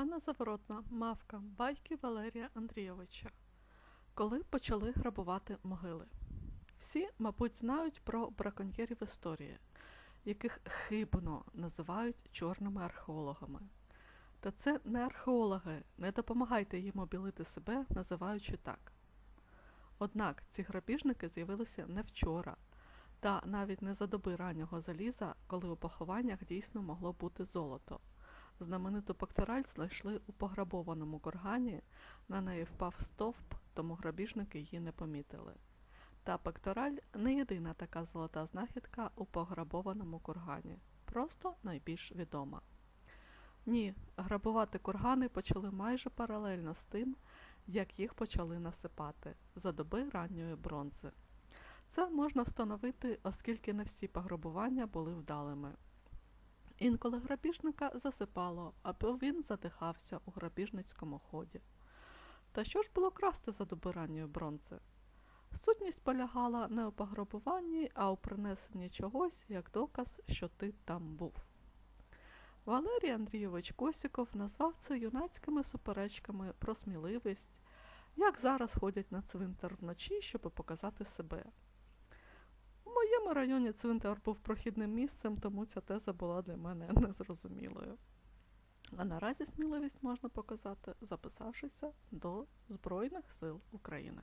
Ганна Заворотна, Мавка, байки Валерія Андрійовича. Коли почали грабувати могили. Всі, мабуть, знають про браконьєрів історії, яких хибно називають чорними археологами. Та це не археологи, не допомагайте їм обілити себе, називаючи так. Однак ці грабіжники з'явилися не вчора, та навіть не за доби раннього заліза, коли у похованнях дійсно могло бути золото. Знамениту пектораль знайшли у пограбованому кургані, на неї впав стовп, тому грабіжники її не помітили. Та пектораль не єдина така золота знахідка у пограбованому кургані, просто найбільш відома. Ні, грабувати кургани почали майже паралельно з тим, як їх почали насипати за доби ранньої бронзи. Це можна встановити, оскільки не всі пограбування були вдалими. Інколи грабіжника засипало, або він задихався у грабіжницькому ході. Та що ж було красти за доби ранньої бронзи? Сутність полягала не у пограбуванні, а у принесенні чогось як доказ, що ти там був. Валерій Андрійович Косіков назвав це юнацькими суперечками про сміливість, як зараз ходять на цвинтар вночі, щоб показати себе. У моєму районі цвинтар був прохідним місцем, тому ця теза була для мене незрозумілою. А наразі сміливість можна показати, записавшися до Збройних сил України.